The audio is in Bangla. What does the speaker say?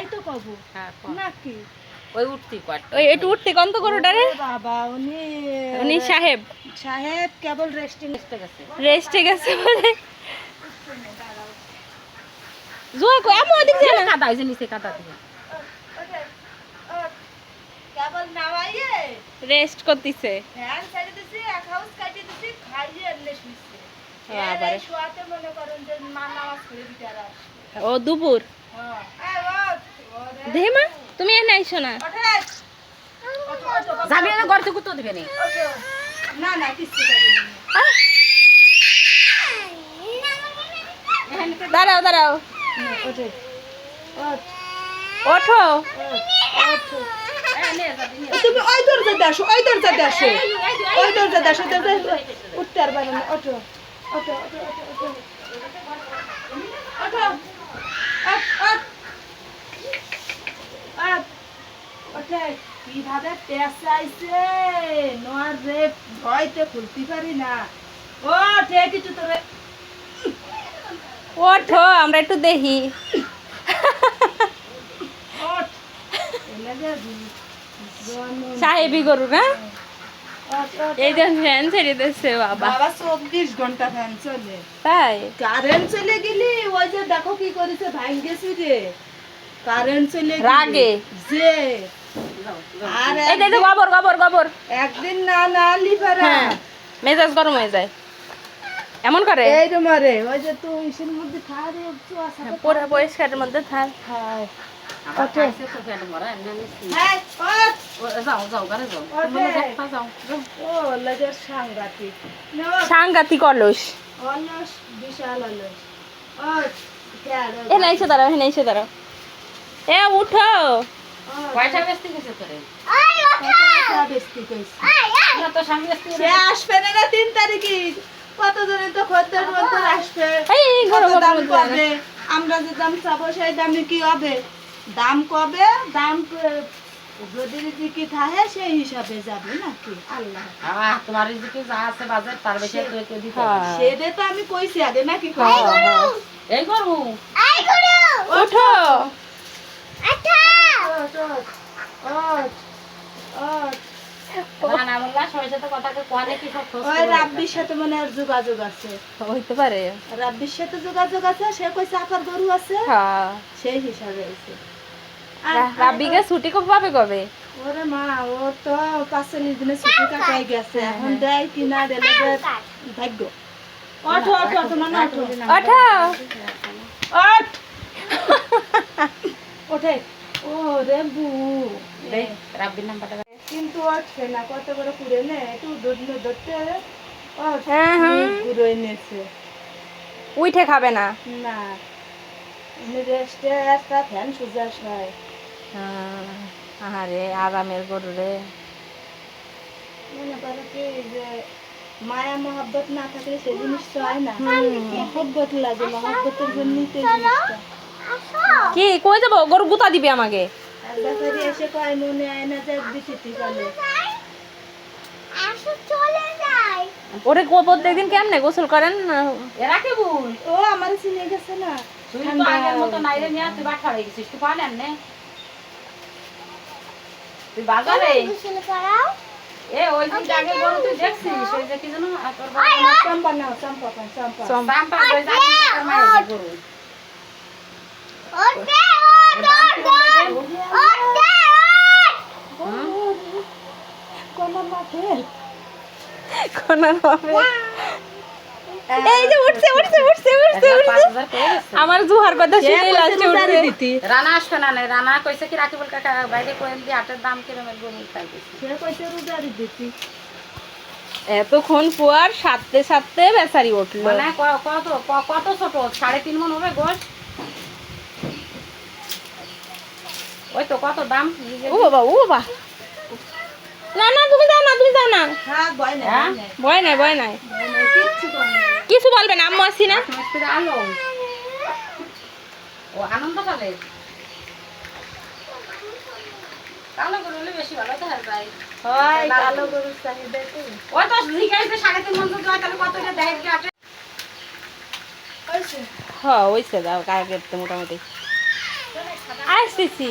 তাই তো কব হ্যাঁ নাকি? ওই উঠতি কট ওই একটু উঠতে কন্ত করোটারে ও বাবা উনি উনি সাহেব। সাহেব কেবল রেস্টিং এসে গেছে। রেস্টে গেছে বলে। জোয়া কো আমো ওদিক না কাদা হয়েছে নিচে দিয়ে। কেবল নাওয়াইয়ে রেস্ট করতেছে। ফ্যান ছেড়ে দিছি এক হাউস কাটিয়ে দিছি খাইয়ে শুইছে। শোয়াতে মনে করেন যে মা নামাজ পড়ে দিতে আর ও দুপুর। হ্যাঁ। দেহে মা তুমি এনে আইসো না। যাবি না ঘর থেকে তো দিবে নি। না দাঁড়াও দাঁড়াও। ওঠো। ওঠো তুমি ওই দরজা দেখো ওই দরজা দেখো ওই দরজা দেখো উঠতে আর পারবে না। ওঠো ওঠো ওঠো ওঠো। পেঁচাইছে। নোয়ার রে ভয়তে খুলতে পারি না। ও ঠিক কিছু তোরে। ওঠো আমরা একটু দেখি। সাহেবি গরু না? এই যে ফ্যান ছেড়ে দিচ্ছে বাবা। বাবা চব্বিশ ঘণ্টা ফ্যান চলে। তাই? কারেন্ট চলে গেলি ওই যে দেখো কি করেছে ভাঙ্গেছি রে কারেন্ট চলে রাগে। যে। এই যে এই যে গোবর গোবর গোবর। একদিন না না লিপারা হ্যাঁ মেজাজ গরম হয়ে যায়। এমন করে? এই রে মারে ওই যে তুই ইসের মধ্যে একটু আসা পুরো পরিষ্কারের সাংঘাতিক। অলস। অলস বিশাল অলস। এ না এসে দাঁড়াও এসে দাঁড়াও। এ উঠো। গেছে তোরে। আসবে না তিন তারিখে। কতজনে তো খদ্দের মধ্যে আসবে? এই এই দাম কবে? আমরা যে দাম চাবো সেই দামে কি হবে? দাম কবে? দাম যদি কি থাকে সেই হিসাবে যাবে নাকি? আল্লাহ। তোমার এদিকে যা আছে বাজার তার বেশি তো দিতে হবে। হ্যাঁ। সেটা তো আমি কইছি আগে নাকি। এই করব ওঠ, ওঠ, রাব্বিকে ছুটি কবে পাবে কবে? ওরে মা ও তো পাঁচচল্লিশ দিনে ছুটি কাটাই গেছে। এখন দেয় কি না দিলে ভাগ্য ওঠো ওঠো তোমার ওঠো ওঠো ওঠে। ও রে বু দেই রাব্বির নাম্বারটা কিন্তু ওঠে না কত করে পুড়ে নে একটু ধরতে। ওঠ হ্যাঁ, হ্যাঁ। গুঁড়ো এনেছে। উঠে খাবে না। না রেস্টে একটা ফ্যান সুজাস হয় আরে আরামের গরু রে। মনে করো কি যে মায়া মহব্বত না থাকলে সে জিনিস তো হয় না। মহব্বত লাগে মহব্বতের জন্যই তো জিনিসটা। কি কই যাব? গরু গুতা দিবে আমাকে। মনে ওরে কো প্রত্যেকদিন কেমনে গোসল করেন? এরা কে বল? ও আমার চিনে গেছে না। তুই তো আগের মতো নাই রে মিয়া তুই বাঠা হয়ে গেছিস তুই পালেন নে। তুই বাজারে? এ ওই দিন আগে গরু তুই দেখছিস ওই যে কি জানো আর তোর বাবা চম্পা নাও চম্পা পান চম্পা ওই যে আগে মায়ের গরু। কোনার হবে এই যে উঠছে উঠছে উঠছে উঠছে উঠছে। হাজার পেয়ে গেছে। আমার জুহার কথা শুনে লাস্টে উঠছে। দিতি? রানা আসবে না নে, রানা কইছে কি রাকিবুল কাকা বাইরে কোয়েল দিয়ে আটের দাম কিরমের গরু তাই কইছে। সে কইছে রোজারি দিতি? এতক্ষণ পোয়ার সাততে সাততে বেচারি উঠল। মানে কত কত ছোট? সাড়ে তিন মন হবে গোশ? ওই তো কত দাম? ও বাবা ও বাবা। না না তুমি যাও না তুমি যাও না। হ্যাঁ ভয় নাই হ্যাঁ? ভয় নাই, ভয় নাই কিছু বলবে না আম্মু আছি না। হয় দাও কালকে মোটামুটি। আসতেছি।